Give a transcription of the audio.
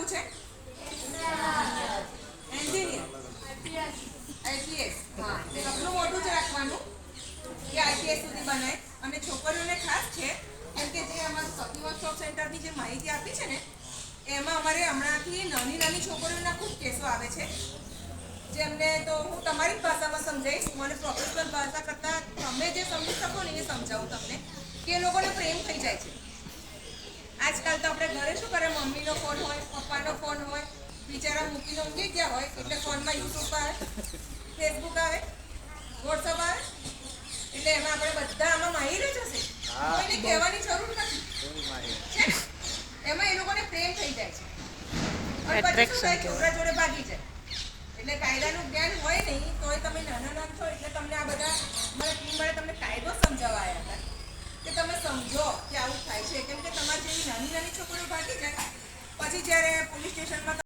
બનવું છે? મોટું જ રાખવાનું કે આઈપીએસ સુધી બનાય અને છોકરીઓને ખાસ છે, કેમ કે જે અમારું સખી વર્કશોપ સેન્ટરની માહિતી એમાં અમારે હમણાંથી નાની નાની છોકરીઓના ખૂબ કેસો આવે છે. જેમને તો હું તમારી જ ભાષામાં સમજાવીશ. મને પ્રોફેશનલ ભાષા કરતાં તમે જે સમજી શકો ને એ સમજાવું તમને, કે એ લોકોને પ્રેમ થઈ જાય છે. આજકાલ તો આપણે ઘરે શું કરે? મમ્મીનો ફોન હોય પપ્પાનો ફોન હોય બિચારા મૂકીને જે ગયા હોય એટલે ફોનમાં યુટ્યુબ આવે ફેસબુક આવે વોટ્સઅપ આવે. એટલે એમાં આપણે બધા આમાં માહિર જ હશે. કોઈને કહેવાની જરૂર નથી. એમાં એ લોકોને પ્રેમ થઈ જાય છે. અને પછી શું છોકરા જોડે ભાગી જાય. એટલે કાયદાનું જ્ઞાન હોય નહીં તોય તમે નાના નાના છો એટલે તમને આ બધા મારા ટીમ વાળા તમને કાયદો સમજાવવા આવ્યા હતા. કે તમે સમજો કે આવું થાય છે. કેમ કે તમારી જેવી નાની નાની છોકરીઓ ભાગી જાય. પછી જ્યારે પોલીસ સ્ટેશનમાં